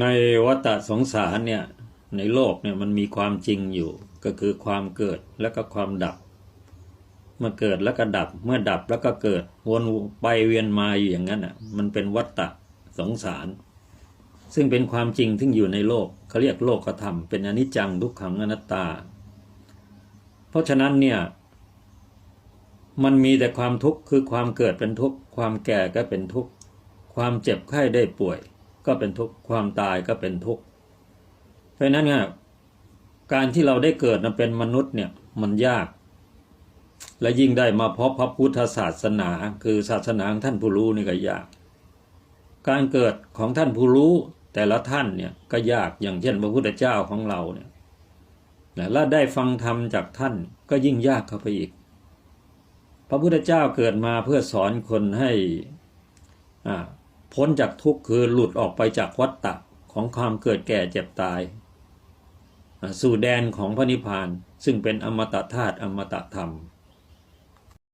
ในวัฏสงสารเนี่ยในโลกเนี่ยมันมีความจริงอยู่ ก็คือความเกิดแล้วก็ความดับ เมื่อเกิดแล้วก็ดับเมื่อดับแล้วก็เกิดวนไปเวียนมาอยู่อย่างนั้นอะมันเป็นวัฏสงสาร ซึ่งเป็นความจริงที่อยู่ในโลกเขาเรียกโลกธรรมเป็นอนิจจังทุกขังอนัตตา เพราะฉะนั้นเนี่ยมันมีแต่ความทุกข์คือความเกิดเป็นทุกข์ความแก่ก็เป็นทุกข์ความเจ็บไข้ได้ป่วย ก็เป็นทุกข์ความตายก็เป็นทุกข์เพราะนั้นเนี่ยการที่เราได้เกิดมาเป็นมนุษย์เนี่ยมันยาก และยิ่งได้มาพบพระพุทธศาสนา คือศาสนาของท่านผู้รู้นี่ก็ยาก การเกิดของท่านผู้รู้แต่ละท่านเนี่ยก็ยากอย่างเช่นพระพุทธเจ้าของเราเนี่ยและได้ฟังธรรมจากท่านก็ยิ่งยากเข้าไปอีก พระพุทธเจ้าเกิดมาเพื่อสอนคนให้อ่า พ้นจากทุกข์คือหลุดออกไปจากวัฏฏะของความเกิดแก่เจ็บตาย สู่แดนของพระนิพพานซึ่งเป็นอมตะธาตุอมตะธรรม